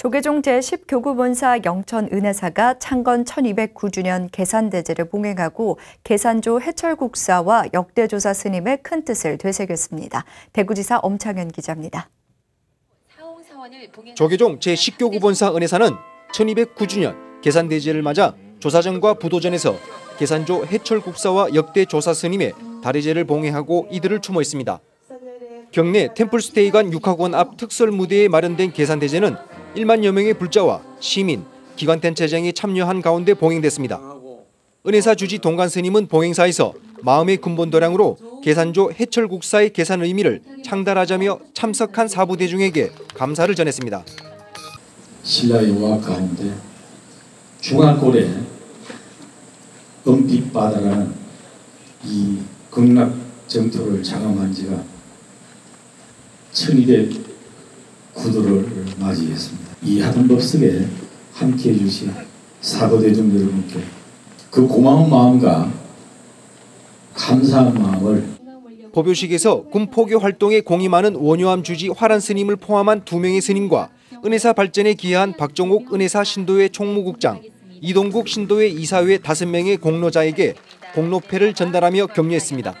조계종 제10교구 본사 영천 은혜사가 창건 1209주년 계산대제를 봉행하고 계산조 해철국사와 역대조사 스님의 큰 뜻을 되새겼습니다. 대구지사 엄창현 기자입니다. 조계종 제10교구 본사 은혜사는 1209주년 계산대제를 맞아 조사전과 부도전에서 계산조 해철국사와 역대조사 스님의 다리제를 봉행하고 이들을 추모했습니다. 경내 템플스테이관 6학원 앞 특설 무대에 마련된 계산대제는 1만여 명의 불자와 시민, 기관텐 체쟁이 참여한 가운데 봉행됐습니다. 은혜사 주지 동간 스님은 봉행사에서 마음의 근본도량으로 계산조 해철국사의 계산 의미를 창달하자며 참석한 사부 대중에게 감사를 전했습니다. 신라 유화 가운데 중앙골에 은빛바다라는 이 극락 정토를 장엄한 지가 9도를 맞이했습니다. 이 하등법 속에 함께해 주신 사도대중 여러분께 그 고마운 마음과 감사한 마음을 법요식에서 군포교 활동에 공이 많은 원효암 주지 화란 스님을 포함한 두 명의 스님과 은혜사 발전에 기여한 박종욱 은혜사 신도회 총무국장, 이동국 신도회 이사회 다섯 명의 공로자에게 공로패를 전달하며 격려했습니다.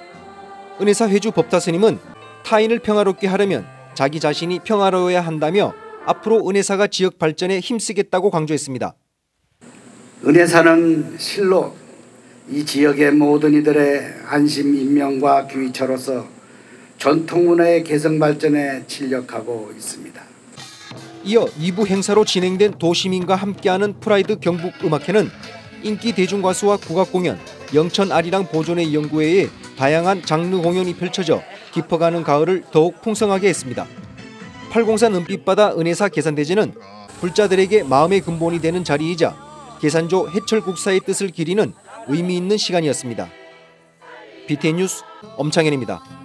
은혜사 회주 법타 스님은 타인을 평화롭게 하려면 자기 자신이 평화로워야 한다며 앞으로 은혜사가 지역 발전에 힘쓰겠다고 강조했습니다. 은혜사는 실로 이 지역의 모든 이들의 안심 인명과 귀처로서 전통 문화의 개성 발전에 진력하고 있습니다. 이어 2부 행사로 진행된 도시민과 함께하는 프라이드 경북 음악회는 인기 대중 가수와 국악 공연, 영천 아리랑 보존의 연구회에 다양한 장르 공연이 펼쳐져 깊어가는 가을을 더욱 풍성하게 했습니다. 팔공산 은빛바다 은혜사 계산대제는 불자들에게 마음의 근본이 되는 자리이자 계산조 해철국사의 뜻을 기리는 의미 있는 시간이었습니다. BTN 뉴스 엄창현입니다.